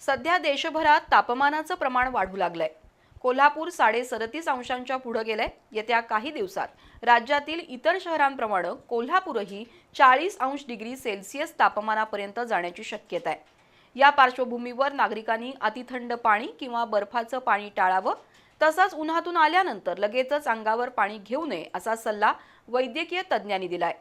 सध्या देशभरात तापमानाचं प्रमाण वाढू लागलंय. कोल्हापूर साडे सदतीस अंशांच्या पुढं गेलंय. येत्या काही दिवसात राज्यातील इतर शहरांप्रमाणे कोल्हापूरही चाळीस अंश डिग्री सेल्सिअस तापमानापर्यंत जाण्याची शक्यता आहे. या पार्श्वभूमीवर नागरिकांनी अतिथंड पाणी किंवा बर्फाचं पाणी टाळावं तसंच उन्हातून आल्यानंतर लगेचच अंगावर पाणी घेऊ नये असा सल्ला वैद्यकीय तज्ज्ञांनी दिलाय.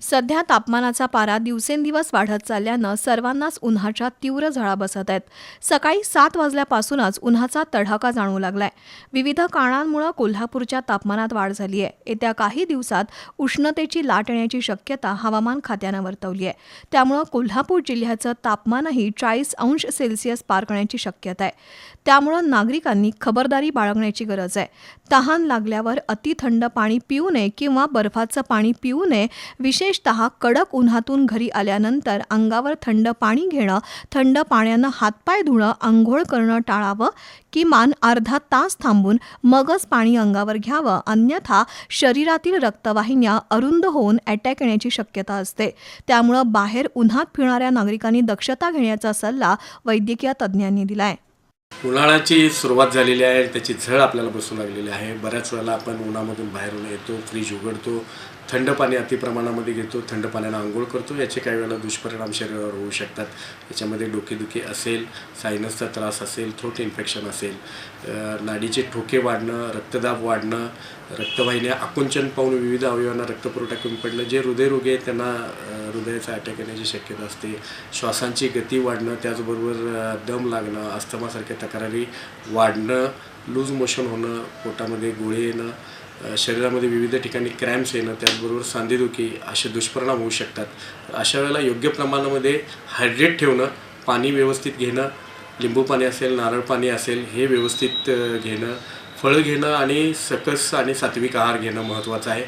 सध्या तापमानाचा पारा दिवसेंदिवस वाढत चालल्यानं सर्वांनाच उन्हाच्या तीव्र झळा बसत आहेत. सकाळी सात वाजल्यापासूनच उन्हाचा तडाखा जाणवू लागलाय. विविध कारणांमुळे कोल्हापूरच्या तापमानात वाढ झाली आहे. येत्या काही दिवसात उष्णतेची लाट येण्याची शक्यता हवामान खात्यानं वर्तवली आहे त्यामुळं कोल्हापूर जिल्ह्याचं तापमानही चाळीस अंश सेल्सिअस पार करण्याची शक्यता आहे. त्यामुळं नागरिकांनी खबरदारी बाळगण्याची गरज आहे. तहान लागल्यावर अतिथंड पाणी पिऊ नये किंवा बर्फाचं पाणी पिऊ नये विशेष विशेषत कडक उन्हातून घरी आल्यानंतर अंगावर थंड पाणी घेणं थंड पाण्यानं हातपाय धुणं आंघोळ करणं टाळावं किमान अर्धा तास थांबून मगच पाणी अंगावर घ्यावं अन्यथा शरीरातील रक्तवाहिन्या अरुंद होऊन अटॅक येण्याची शक्यता असते. त्यामुळं बाहेर उन्हात फिरणाऱ्या नागरिकांनी दक्षता घेण्याचा सल्ला वैद्यकीय तज्ज्ञांनी दिलाय. उन्हाळ्याची सुरुवात झालेली आहे त्याची झळ आपल्याला बसू लागलेली आहे. बऱ्याच वेळेला आपण उन्हामधून बाहेरून येतो फ्रीज उघडतो थंड पाणी अतिप्रमाणामध्ये घेतो थंड पाण्यानं आंघोळ करतो. याचे काही वेळेला दुष्परिणाम शरीरावर होऊ शकतात. याच्यामध्ये डोकेदुखी असेल सायनसचा त्रास असेल थ्रोट इन्फेक्शन असेल नाडीचे ठोके वाढणं रक्तदाब वाढणं रक्तवाहिन्या आकुंचन पाहून विविध अवयवांना रक्तपुरवठा कमी पडणं जे हृदयरोगी आहेत त्यांना हृदयाचा अटॅक येण्याची शक्यता असते. श्वासांची गती वाढणं त्याचबरोबर दम लागणं अस्थमासारख्या तक्रारी वाढणं लूज मोशन होणं पोटामध्ये गोळे येणं शरीरामध्ये विविध ठिकाणी क्रॅम्प्स येणं त्याचबरोबर सांधेदुखी असे दुष्परिणाम होऊ शकतात. अशा वेळेला योग्य प्रमाणामध्ये हायड्रेट ठेवणं पाणी व्यवस्थित घेणं लिंबू पाणी असेल नारळ पाणी असेल हे व्यवस्थित घेणं फळं घेणं आणि सकस आणि सात्विक आहार घेणं महत्त्वाचं आहे.